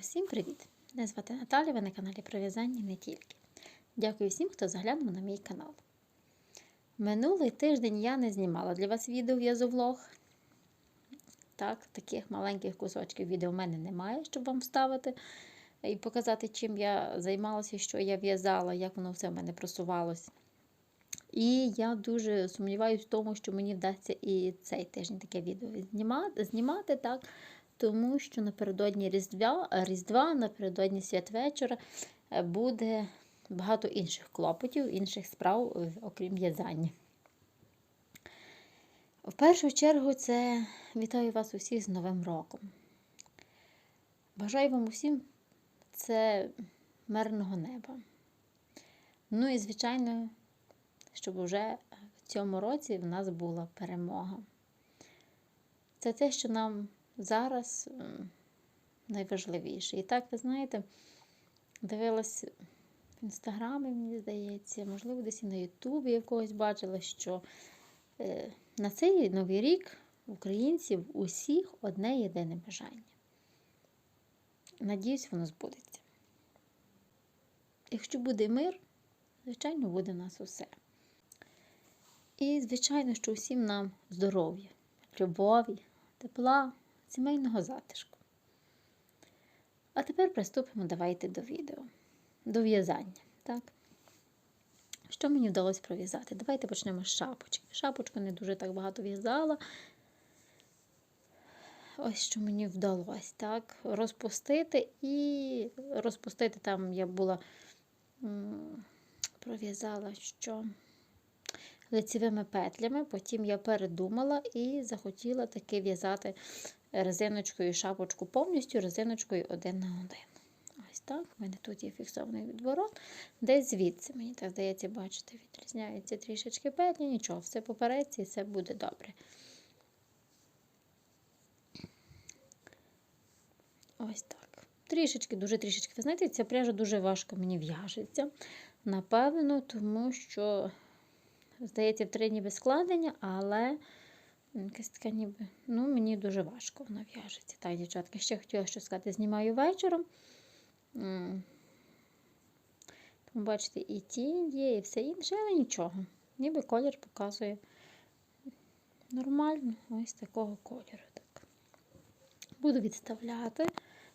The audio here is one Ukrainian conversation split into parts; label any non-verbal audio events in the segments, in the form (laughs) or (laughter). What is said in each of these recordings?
Усім привіт! Мене звати Наталя, ви на каналі про в'язання не тільки. Дякую всім, хто заглянув на мій канал. Минулий тиждень я не знімала для вас відео в'язовлог. Так, таких маленьких кусочків відео в мене немає, щоб вам вставити і показати, чим я займалася, що я в'язала, як воно все в мене просувалось. І я дуже сумніваюся в тому, що мені вдасться і цей тиждень таке відео знімати так, тому що напередодні Різдва, Різдва, напередодні святвечора е, буде багато інших клопотів, інших справ, е, окрім в'язання. В першу чергу, це вітаю вас усіх з Новим роком. Бажаю вам усім це мирного неба. Ну і, звичайно, щоб вже в цьому році в нас була перемога. Це те, що нам зараз найважливіше. І так, ви знаєте, дивилась в інстаграмі, мені здається, можливо, десь і на Ютубі я в когось бачила, що е, на цей новий рік українців усіх одне єдине бажання. Надіюсь, воно збудеться. Якщо буде мир, звичайно, буде в нас усе. І, звичайно, що усім нам здоров'я, любові, тепла, сімейного затишку. А тепер приступимо давайте до відео, до в'язання. Так? Що мені вдалося пров'язати? Давайте почнемо з шапочки. Шапочку не дуже так багато в'язала. Ось що мені вдалося, так, розпустити і розпустити там я була, пров'язала, що лицевими петлями, потім я передумала і захотіла таки в'язати резиночкою шапочку повністю, резиночкою один на один. Ось так. У мене тут є фіксований відворот. Десь звідси, мені так здається, бачите, відрізняються трішечки петлі, нічого, все попереться і все буде добре. Ось так. Трішечки, дуже трішечки. Ви знаєте, ця пряжа дуже важко мені в'яжеться. Напевно, тому що, здається, в три ніби складення, але якась така ніби, ну, мені дуже важко вона в'яжеться. Так, дівчатки, ще хотіла що сказати, знімаю вечором. Тому, бачите, і тінь є, і все інше, але нічого. Ніби колір показує нормально, ось такого кольору. Так. Буду відставляти.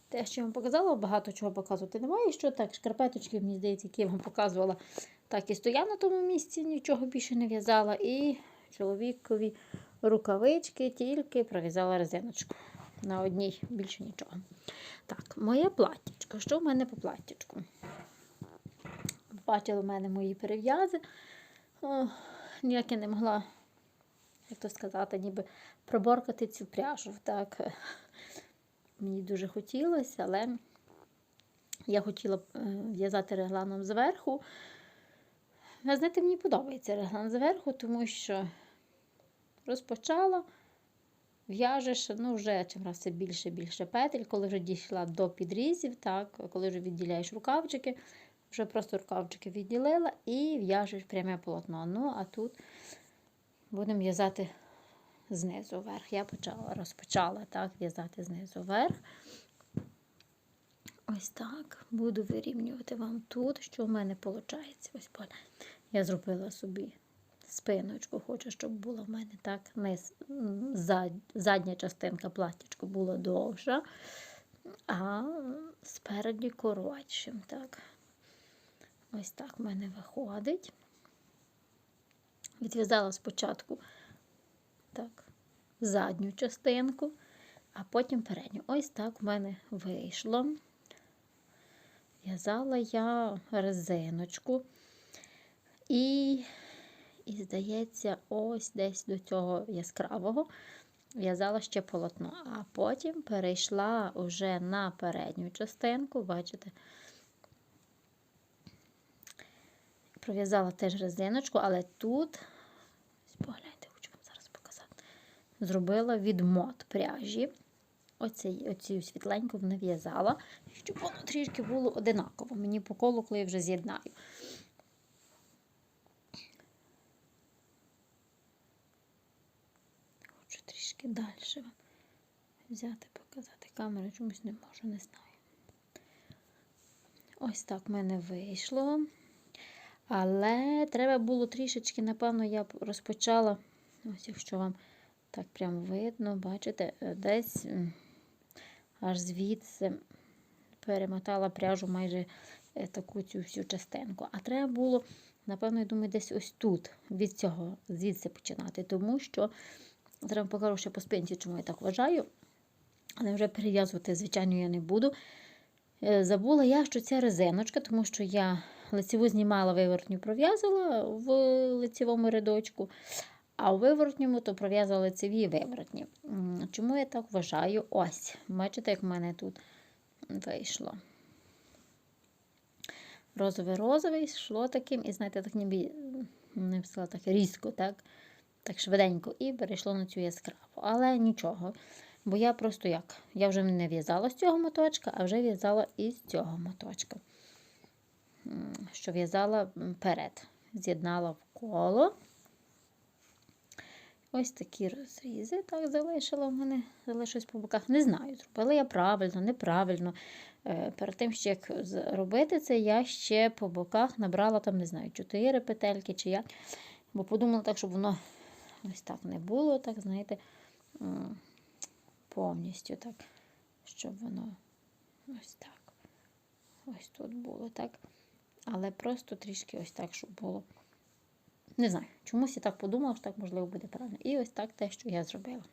Те, що я вам показала, багато чого показувати немає. Що так, шкарпеточки, мені здається, які я вам показувала, так і стояв на тому місці, нічого більше не в'язала. І чоловікові рукавички тільки пров'язала резиночку. На одній більше нічого. Так, моє платтячко. Що в мене по платтячку? Бачили в мене мої перев'язи. Ніяк я не могла, як то сказати, ніби проборкати цю пряжу. Так, мені дуже хотілося, але я хотіла е, в'язати регланом зверху. Ви знаєте, мені подобається реглан зверху, тому що розпочала, в'яжеш, ну, вже чим раз все більше більше петель, коли вже дійшла до підрізів, так, коли вже відділяєш рукавчики, вже просто рукавчики відділила і в'яжеш пряме полотно. Ну, а тут будемо в'язати знизу вверх. Я почала, розпочала так, в'язати знизу вверх. Ось так. Буду вирівнювати вам тут, що в мене виходить. Ось. Я зробила собі спиночку, хочу, щоб була в мене так низ, зад, задня частинка платтячка була довша, а спереді коротшим. Так. Ось так в мене виходить. Відв'язала спочатку так, задню частинку, а потім передню. Ось так в мене вийшло. В'язала я резиночку. І, і, здається, ось десь до цього яскравого в'язала ще полотно. А потім перейшла вже на передню частинку, бачите, пров'язала теж резиночку, але тут, погляньте, хочу вам зараз показати, зробила відмот пряжі. Оцю світленьку нав'язала, щоб воно трішки було одинаково. Мені по колу, коли я вже з'єднаю. Хочу трішки далі взяти, показати камеру, чомусь не можу, не знаю. Ось так в мене вийшло. Але треба було трішечки, напевно, я розпочала, ось якщо вам так прямо видно, бачите, десь аж звідси перемотала пряжу майже е, таку цю всю частинку. А треба було, напевно, я думаю, десь ось тут, від цього, звідси починати. Тому що вам покажу ще по спинці, чому я так вважаю. Але вже перев'язувати, звичайно, я не буду. Е, Забула я, що це резиночка, тому що я лицеву знімала, виворотню пров'язала в лицевому рядочку, а у виворотньому то пров'язала лицеві і виворотні. Чому я так вважаю? Ось, бачите, як в мене тут вийшло. Розове-розове йшло таким, і знаєте, так ніби не сказала так різко, так, так швиденько, і перейшло на цю яскраву. Але нічого. Бо я просто як? Я вже не в'язала з цього моточка, а вже в'язала із цього моточка. Що в'язала перед. З'єднала в коло. Ось такі розрізи так залишила в мене, залишилось по боках. Не знаю, зробила я правильно, неправильно. Е, Перед тим, ще як зробити це, я ще по боках набрала там, не знаю, 4 петельки чи як. Бо подумала так, щоб воно ось так не було, так, знаєте, повністю так, щоб воно ось так. Ось тут було так. Але просто трішки ось так, щоб було. Не знаю, чомусь я так подумала, що так можливо буде правильно. І ось так те, що я зробила.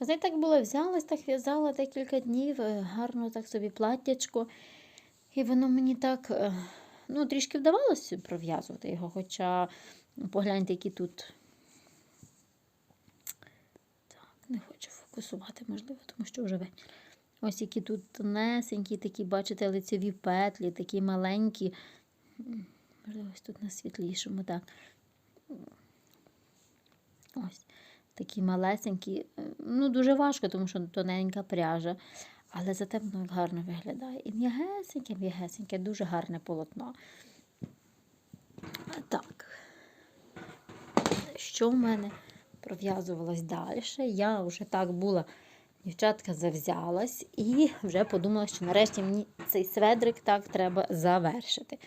Знаєте, так було, взялась, так в'язала декілька днів, е, гарно так собі платтячко. І воно мені так, е, ну, трішки вдавалося пров'язувати його, хоча погляньте, які тут. Так, не хочу фокусувати, можливо, тому що вже вечір. Ось які тут тонесенькі, такі, бачите, лицеві петлі, такі маленькі. Можливо, ось тут на світлішому, так. Ось такі малесенькі. Ну, дуже важко, тому що тоненька пряжа. Але зате воно гарно виглядає. І м'ягесеньке, м'ягесеньке, дуже гарне полотно. А Так. Що в мене пров'язувалось далі? Я вже так була, дівчатка, завзялась і вже подумала, що нарешті мені цей сведрик так треба завершити.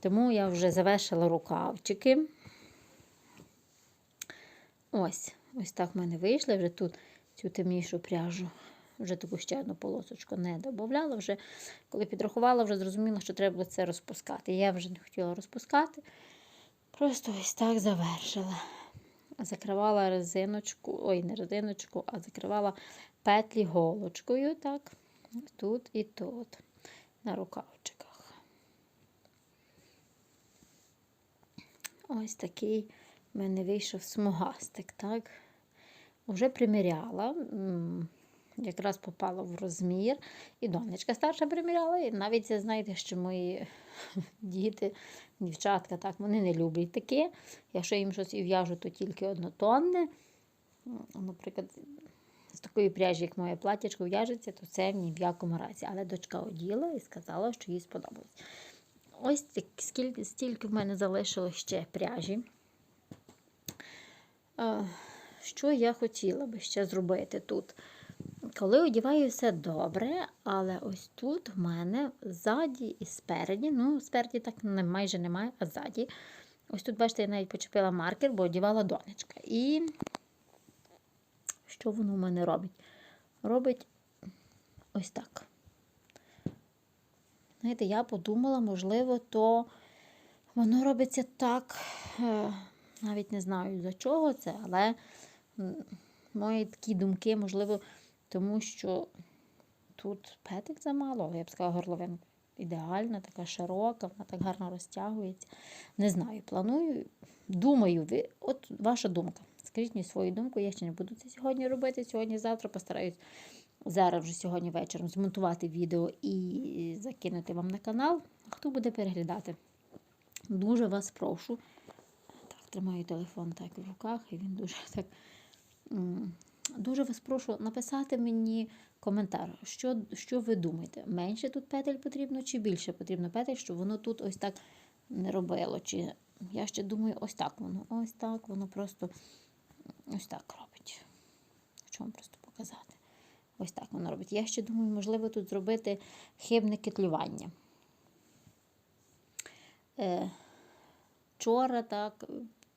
Тому я вже завершила рукавчики. Ось, ось так в мене вийшло. Вже тут цю темнішу пряжу, вже таку ще одну полосочку не додавала. Вже, коли підрахувала, вже зрозуміла, що треба це розпускати. Я вже не хотіла розпускати. Просто ось так завершила. Закривала резиночку, ой, не резиночку, а закривала петлі голочкою, так, тут і тут, на рукавчиках. Ось такий в мене вийшов смугастик, так. Уже приміряла, якраз попала в розмір. І донечка старша приміряла, і навіть знаєте, що мої (laughs) діти, дівчатка, так, вони не люблять таке. Якщо їм щось і в'яжу, то тільки однотонне. Наприклад, з такої пряжі, як моє платтячко в'яжеться, то це ні в якому разі. Але дочка оділа і сказала, що їй сподобалось. Ось так- скільки, стільки в мене залишилось ще пряжі. Е, Що я хотіла би ще зробити тут? Коли одіваю все добре, але ось тут в мене ззаді і спереді, ну, спереді так майже немає, а ззаді. Ось тут, бачите, я навіть почепила маркер, бо одівала донечка. І що воно в мене робить? Робить ось так. Знаєте, я подумала, можливо, то воно робиться так, е, навіть не знаю за чого це, але мої такі думки, можливо, тому що тут петик замало, я б сказала, горловина ідеальна, така широка, вона так гарно розтягується. Не знаю, планую, думаю, ви, от ваша думка. Скажіть мені свою думку, я ще не буду це сьогодні робити. Сьогодні-завтра постараюсь зараз вже сьогодні вечором змонтувати відео і закинути вам на канал. Хто буде переглядати? Дуже вас прошу. Так, тримаю телефон так в руках, і він дуже так. Дуже вас прошу написати мені коментар, що, що ви думаєте, менше тут петель потрібно чи більше потрібно петель, щоб воно тут ось так не робило. Чи я ще думаю, ось так воно, ось так, воно просто ось так робить. Хочу вам просто показати. Ось так воно робить. Я ще думаю, можливо, тут зробити хибне кетлювання. Е, вчора, так,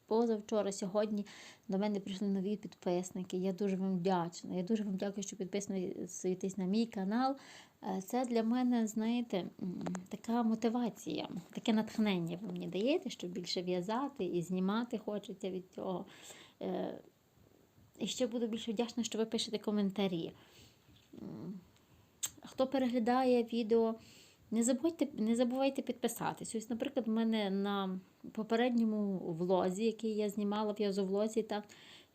позавчора, сьогодні до мене прийшли нові підписники. Я дуже вам вдячна. Я дуже вам дякую, що підписуєтесь на мій канал. Е, Це для мене, знаєте, така мотивація, таке натхнення ви мені даєте, щоб більше в'язати і знімати хочеться від цього. Е, І ще буду більше вдячна, що ви пишете коментарі. Хто переглядає відео, не забудьте, не забувайте підписатись. Ось, наприклад, у мене на попередньому влозі, який я знімала в'язовлозі, так,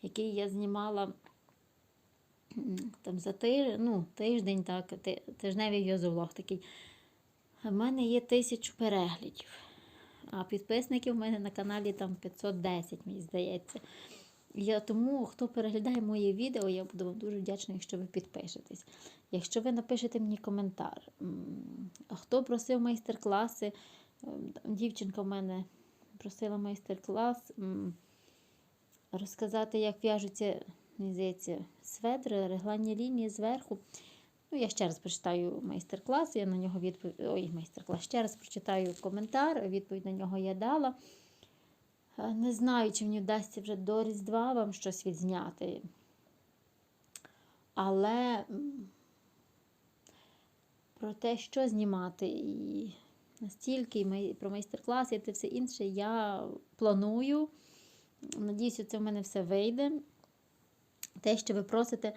який я знімала там за тиж, ну, тиждень, так, тижневий в'язовлог такий. В мене є тисячу переглядів. А підписників в мене на каналі там 510, мені здається. Я тому, хто переглядає моє відео, я буду вам дуже вдячна, якщо ви підпишетесь. Якщо ви напишете мені коментар, хто просив майстер-класи, ем, дівчинка в мене просила майстер-клас розказати, як в'яжуться, здається, сведри, регланні лінії зверху. Ну, я ще раз прочитаю майстер-клас, я на нього відповідь. Ой, майстер-клас. Ще раз прочитаю коментар, відповідь на нього я дала. Е, Не знаю, чи мені вдасться вже до Різдва вам щось відзняти. Але про те, що знімати, і настільки, і про майстер-класи і те все інше, я планую. Надіюся, це в мене все вийде. Те, що ви просите,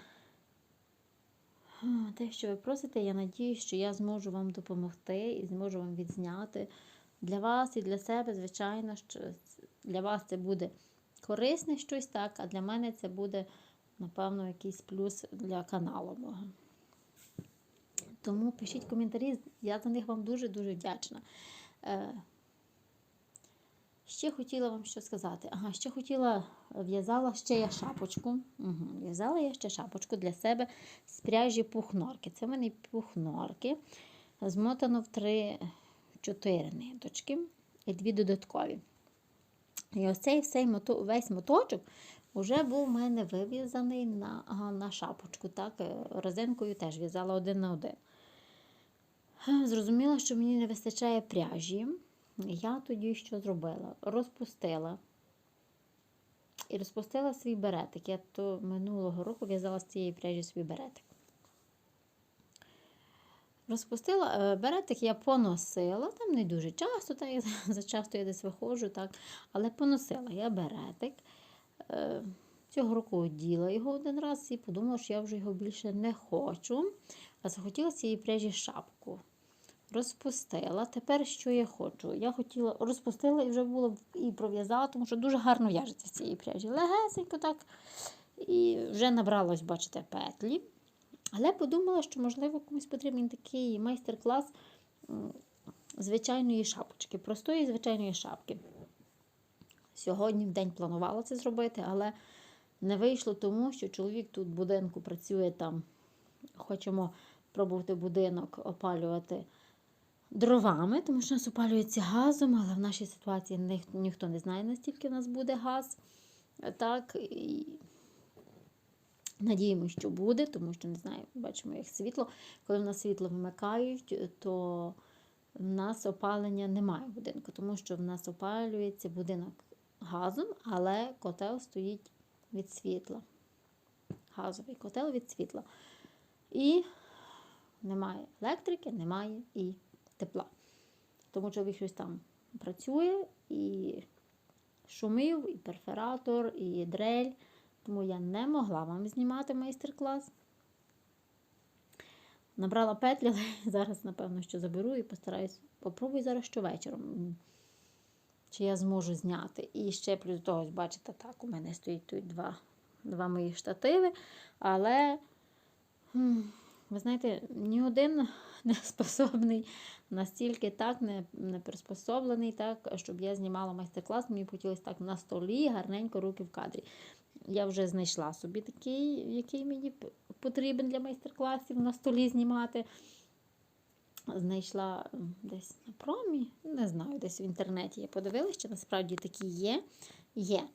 те, що ви просите, я надіюсь, що я зможу вам допомогти і зможу вам відзняти. Для вас і для себе, звичайно, що для вас це буде корисне щось, так, а для мене це буде, напевно, якийсь плюс для каналу мого. Тому пишіть коментарі, я за них вам дуже-дуже вдячна. Е, Ще хотіла вам що сказати. Ага, ще хотіла, в'язала ще я шапочку. Угу, в'язала я ще шапочку для себе з пряжі пухнорки. Це в мене пухнорки. Змотано в 3-4 ниточки і дві додаткові. І ось цей всей весь моточок вже був у мене вив'язаний на, на шапочку. Так, е, резинкою теж в'язала один на один. Зрозуміла, що мені не вистачає пряжі. Я тоді що зробила? Розпустила. І розпустила свій беретик. Я то минулого року в'язала з цієї пряжі свій беретик. Розпустила е, беретик, я поносила, там не дуже часто, так, (laughs) за часто я десь виходжу, так, але поносила я беретик. Е, Цього року оділа його один раз і подумала, що я вже його більше не хочу. А захотіла цієї пряжі шапку. Розпустила. Тепер що я хочу? Я хотіла розпустила і вже було і пров'язала, тому що дуже гарно в'яжеться цієї пряжі. Легесенько так. І вже набралось, бачите, петлі. Але подумала, що, можливо, комусь потрібен такий майстер-клас звичайної шапочки, простої звичайної шапки. Сьогодні в день планувала це зробити, але не вийшло тому, що чоловік тут в будинку працює там. Хочемо пробувати будинок опалювати дровами, тому що нас опалюється газом, але в нашій ситуації ніхто не знає, настільки в нас буде газ. Так, і надіємося, що буде, тому що не знаю, бачимо, як світло. Коли в нас світло вмикають, то в нас опалення немає в будинку, тому що в нас опалюється будинок газом, але котел стоїть від світла. Газовий котел від світла. І немає електрики, немає і тепла. Тому чоловік щось там працює і шумив, і перфоратор, і дрель. Тому я не могла вам знімати майстер-клас. Набрала петлі, але (laughs) зараз, напевно, що заберу і постараюсь. Попробую зараз щовечором. Чи я зможу зняти. І ще плюс того, бачите, так, у мене стоїть тут два, два мої штативи. Але, ви знаєте, ні один (laughs) не способний настільки так, не, не приспособлений, так, щоб я знімала майстер-клас. Мені хотілося так на столі, гарненько руки в кадрі. Я вже знайшла собі такий, який мені потрібен для майстер-класів на столі знімати. Знайшла десь на промі, не знаю, десь в інтернеті я подивилася, чи насправді такі є. Є.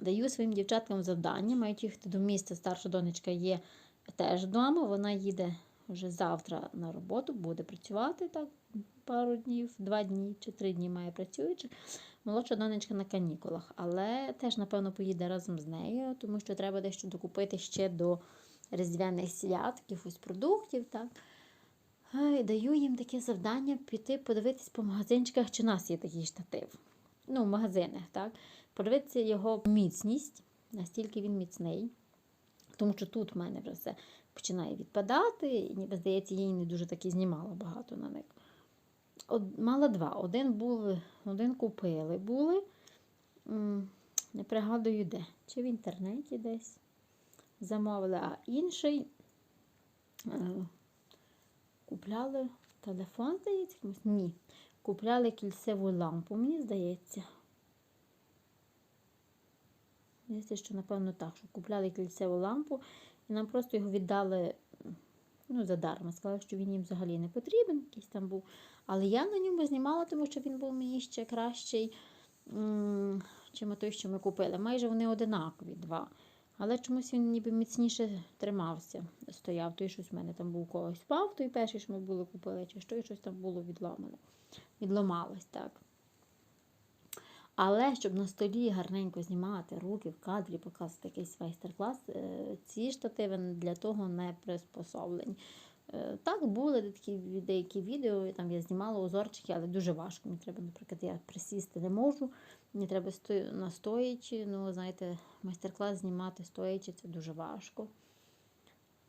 Даю своїм дівчаткам завдання, мають їхати до міста. Старша донечка є теж вдома. Вона їде вже завтра на роботу, буде працювати так пару днів, два дні чи три дні має працюючи. Молодша донечка на канікулах, але теж, напевно, поїде разом з нею, тому що треба дещо докупити ще до різдвяних свят, якихось продуктів. так. Ай, даю їм таке завдання піти подивитись по магазинчиках, чи у нас є такий штатив. Ну, в магазинах, так. Подивитися його міцність, настільки він міцний. Тому що тут в мене вже все починає відпадати, і ніби здається, її не дуже таки знімала багато на них. Мала два. Один був, один купили були. Не пригадую де. Чи в інтернеті десь замовили, а інший е, купляли телефон, здається? Ні. Купляли кільцеву лампу, мені здається. Здається, що, напевно, так, що купляли кільцеву лампу, і нам просто його віддали ну, задарма. Сказали, що він їм взагалі не потрібен, якийсь там був. Але я на ньому знімала, тому що він був мені ще кращий, чим той, що ми купили. Майже вони одинакові два. Але чомусь він ніби міцніше тримався, стояв. Той щось в мене там був когось впав, той перший, що ми були купили, чи що, і щось там було відломане. Відломалось, так. Але щоб на столі гарненько знімати руки в кадрі, показувати якийсь майстер-клас, е, ці штативи для того не приспособлені. Е, Так, були такі деякі відео, там я знімала узорчики, але дуже важко. Мені треба, наприклад, я присісти не можу, мені треба сто... настоячи. Ну, знаєте, майстер-клас знімати стоячи це дуже важко.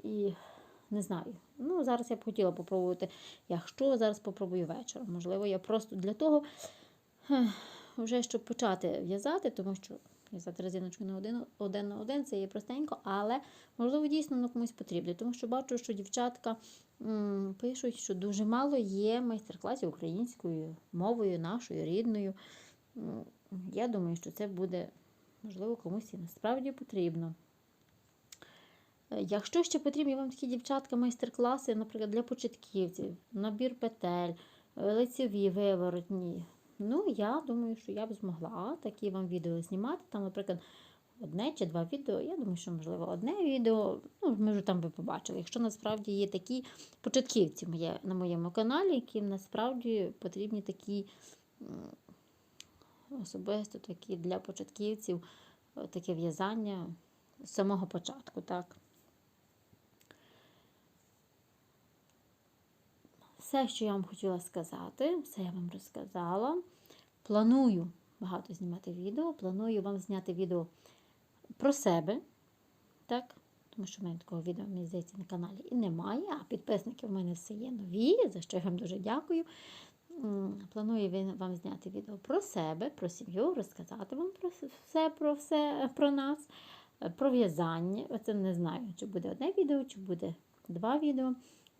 І не знаю. Ну, зараз я б хотіла попробувати. Якщо зараз попробую вечором. Можливо, я просто для того, вже щоб почати в'язати, тому що в'язати резиночку на один, один на один, це є простенько, але можливо дійсно воно комусь потрібно. Тому що бачу, що дівчатка м, пишуть, що дуже мало є майстер-класів українською мовою, нашою рідною. Я думаю, що це буде, можливо, комусь і насправді потрібно. Якщо ще потрібні вам такі дівчатка майстер-класи, наприклад, для початківців, набір петель, лицеві, виворотні, ну, я думаю, що я б змогла такі вам відео знімати. Там, наприклад, одне чи два відео. Я думаю, що, можливо, одне відео, ну, ми вже там би побачили. Якщо насправді є такі початківці моє, на моєму каналі, яким насправді потрібні такі особисто такі для початківців, е, таке в'язання з самого початку, так. Все, що я вам хотіла сказати, все я вам розказала. Планую багато знімати відео. Планую вам зняти відео про себе. Так? Тому що в мене такого відео, мені здається, на каналі і немає. А підписники в мене все є нові, за що я вам дуже дякую. Планую вам зняти відео про себе, про сім'ю, розказати вам про все про все про нас, е, про в'язання. Оце не знаю, чи буде одне відео, чи буде два відео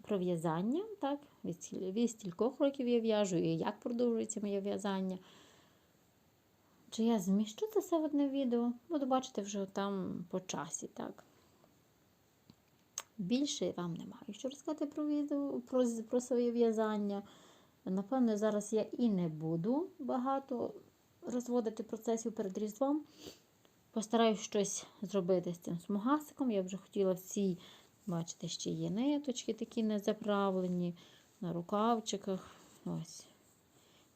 про в'язання. Так, від, стількох років я в'яжу, і як продовжується моє в'язання. Чи я зміщу це все в одне відео? Буду бачити вже там по часі, так. Більше вам немає що розказати про відео, про, про своє в'язання. Напевно, зараз я і не буду багато розводити процесів перед Різдвом. Постараюсь щось зробити з цим смугасиком. Я вже хотіла всі, бачите, ще є ниточки такі не заправлені на рукавчиках. Ось.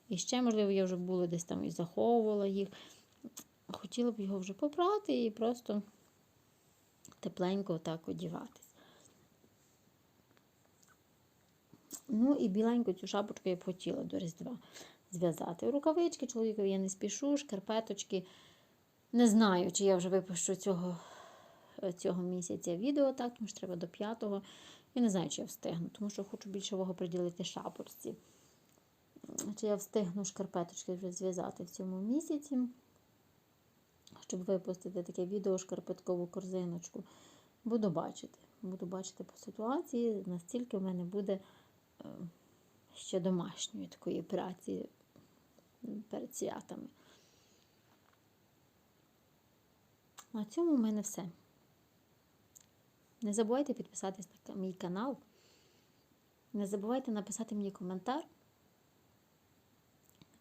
І ще, можливо, я вже була десь там і заховувала їх. Хотіла б його вже попрати і просто тепленько так одіватись. Ну і біленьку цю шапочку я б хотіла до Різдва зв'язати. Рукавички чоловікові я не спішу, шкарпеточки. Не знаю, чи я вже випущу цього, цього місяця відео, так, тому що треба до п'ятого. Я не знаю, чи я встигну, тому що хочу більше увагу приділити шапочці. Чи я встигну шкарпеточки вже зв'язати в цьому місяці, щоб випустити таке відео шкарпеткову корзиночку. Буду бачити. Буду бачити по ситуації, настільки в мене буде е, ще домашньої такої праці перед святами. На цьому в мене все. Не забувайте підписатись на мій канал. Не забувайте написати мені коментар.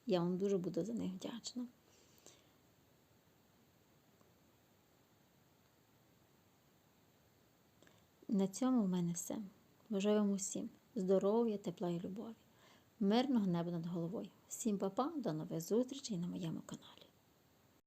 Я вам дуже буду за них вдячна. На цьому в мене все. Бажаю вам усім здоров'я, тепла і любові, мирного неба над головою. Всім па-па, до нових зустрічей на моєму каналі.